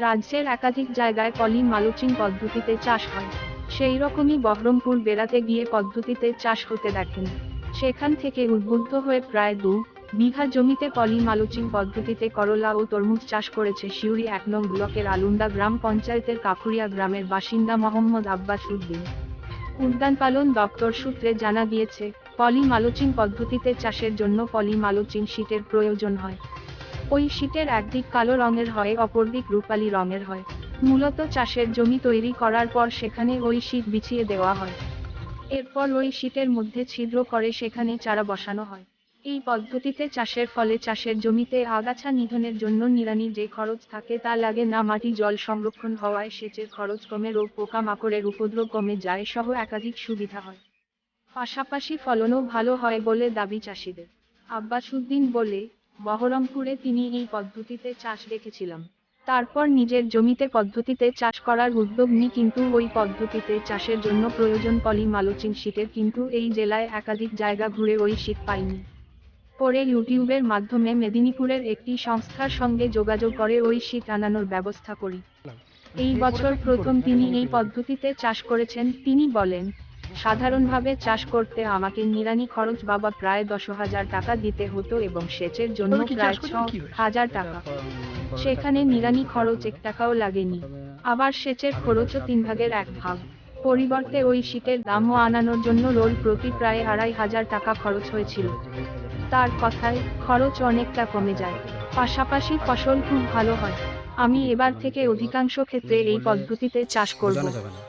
রাজ্যের একাধিক জায়গায় পলি মালচিং পদ্ধতিতে চাষ হয়। সেই রকমই বহরমপুর বেড়াতে গিয়ে পদ্ধতিতে চাষ হতে দেখেন। সেখান থেকে উদ্বুদ্ধ হয়ে প্রায় দু বিঘা জমিতে পলি মালচিং পদ্ধতিতে করলা ও তরমুজ চাষ করেছে সিউড়ি এক নং ব্লকের আলুন্দা গ্রাম পঞ্চায়েতের কাকুরিয়া গ্রামের বাসিন্দা মোহাম্মদ আব্বাস উদ্দিন। উদ্যান পালন দপ্তর সূত্রে জানা গিয়েছে পলি মালচিং পদ্ধতিতে চাষের জন্য পলি মালচিং শীটের প্রয়োজন হয়। ওই শীটের একদিক কালো রঙের হয়, অপরদিক রূপালী রঙের হয়। মূলত চাষের জমি তৈরি করার পর সেখানে ওই শীট বিছিয়ে দেওয়া হয়। এরপর ওই শীটের মধ্যে ছিদ্র করে সেখানে চারা বসানো হয়। এই পদ্ধতিতে চাষের ফলে চাষের জমিতে আগাছা নিধনের জন্য নিরানি যে খরচ থাকে তা লাগে না, মাটি জল সংরক্ষণ হওয়ায় সেচের খরচ কমে, রোগ পোকামাকড়ের উপদ্রব কমে যায় সহ একাধিক সুবিধা হয়। পাশাপাশি ফলনও ভালো হয় বলে দাবি চাষিদের। আব্বাসুদ্দিন বলে বহরমপুরে তিনি এই পদ্ধতিতে চাষ দেখেছিলাম। তারপর নিজের জমিতে পদ্ধতিতে চাষ করার উদ্যোগ নিই কিন্তু ওই পদ্ধতিতে চাষের জন্য প্রয়োজন পলি মালচিং শীটের কিন্তু এই জেলায় একাধিক জায়গা ঘুরে ওই শীত পাইনি। পরে ইউটিউবের মাধ্যমে মেদিনীপুরের একটি সংস্থার সঙ্গে যোগাযোগ করে ওই শীত আনানোর ব্যবস্থা করি। এই বছর প্রথম তিনি এই পদ্ধতিতে চাষ করেছেন, তিনি বলেন সাধারণভাবে চাষ করতে আমাকে নিরানি খরচ বাবা প্রায় দশ হাজার টাকা দিতে হতো এবং সেচের জন্য প্রায় ছ? হাজার টাকা। সেখানে নিরানি খরচ এক টাকাও লাগেনি। আবার সেচের খরচও তিন ভাগের এক ভাগ। পরিবর্তে ওই শীতের দামও আনানোর জন্য রোল প্রতি প্রায় আড়াই হাজার টাকা খরচ হয়েছিল। তার কথায় খরচ অনেকটা কমে যায়। পাশাপাশি ফসল খুব ভালো হয়। আমি এবার থেকে অধিকাংশ ক্ষেত্রে এই পদ্ধতিতে চাষ করব।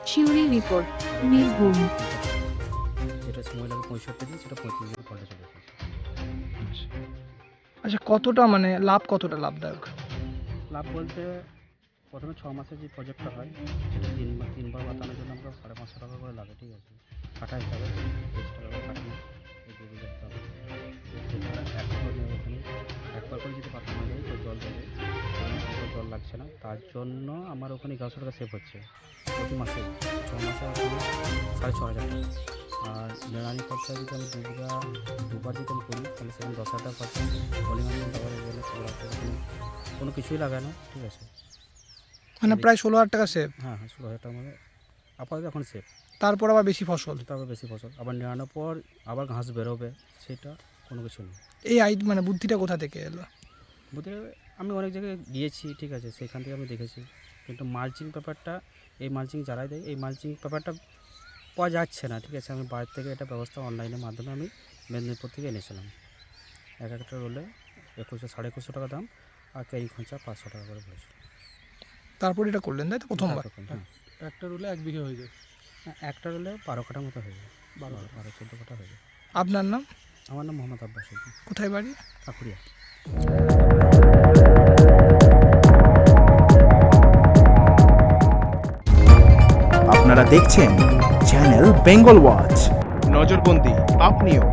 শিউরি রিপোর্ট বীরভূম। যেটা সময় লাগে পঁয়ষট্টি দিন সেটা পঁয়ত্রিশ দিন পাল্টে যাবে। আচ্ছা কতটা মানে লাভ কতটা লাভদায়ক? লাভ বলতে প্রথমে ছ মাসের যে প্রজেক্টটা হয় সেটা তিন তিনবার বাতানোর জন্য আমরা সাড়ে পাঁচশো টাকা করে লাগে ঠিক আছে? কাটা হিসাবে তার জন্য আমার ওখানে এগারোশো টাকা সেভ হচ্ছে। প্রতি মাসে ছ মাসে সাড়ে ছ হাজার। টাকা আর নিরানি খরচা যদি আমি দু বিঘা দুবার যদি আমি করি তাহলে সেখানে দশ হাজার টাকা খরচা পরিমাণ গেলে কোনো- কিছুই লাগায় না ঠিক আছে? মানে প্রায় ষোলো হাজার টাকা সেভ হ্যাঁ হ্যাঁ ষোলো হাজার টাকা মানে আপাতত এখন সেফ তারপর আবার বেশি ফসল? তারপর বেশি ফসল। আবার নেওয়ানোর পর আবার ঘাস বেরোবে সেটা কোনো কিছু নেই এই আই মানে বুদ্ধিটা কোথা থেকে এলো? বুঝতে আমি অনেক জায়গায় গিয়েছি ঠিক আছে সেখান থেকে আমি দেখেছি। কিন্তু মালচিং পেপারটা এই মালচিং যারাই দেয় এই মালচিং পেপারটা পাওয়া যাচ্ছে না ঠিক আছে। আমি বাইরে থেকে এটা ব্যবস্থা অনলাইনের মাধ্যমে আমি মেদিনীপুর থেকে এনেছিলাম। এক একটা রোলে একুশশো সাড়ে একুশশো টাকা দাম আর ক্যারি খরচা পাঁচশো টাকা করে পড়েছিল। তারপর এটা করলেন তাই তো প্রথমবার? এরকম, হ্যাঁ। একটা রোলে এক বিঘে হয়ে যায়। হ্যাঁ, একটা রোলে বারো কাঠার মতো হয়ে যায়। বারো বারো চোদ্দ কাঠা হয়ে যায়। আপনার নাম? আমার নাম মোহাম্মদ আব্বাস। কোথায় বাড়ি? কাকুরিয়া আপনারা দেখছেন চ্যানেল বেঙ্গল ওয়াচ নজরবন্দি আপনিও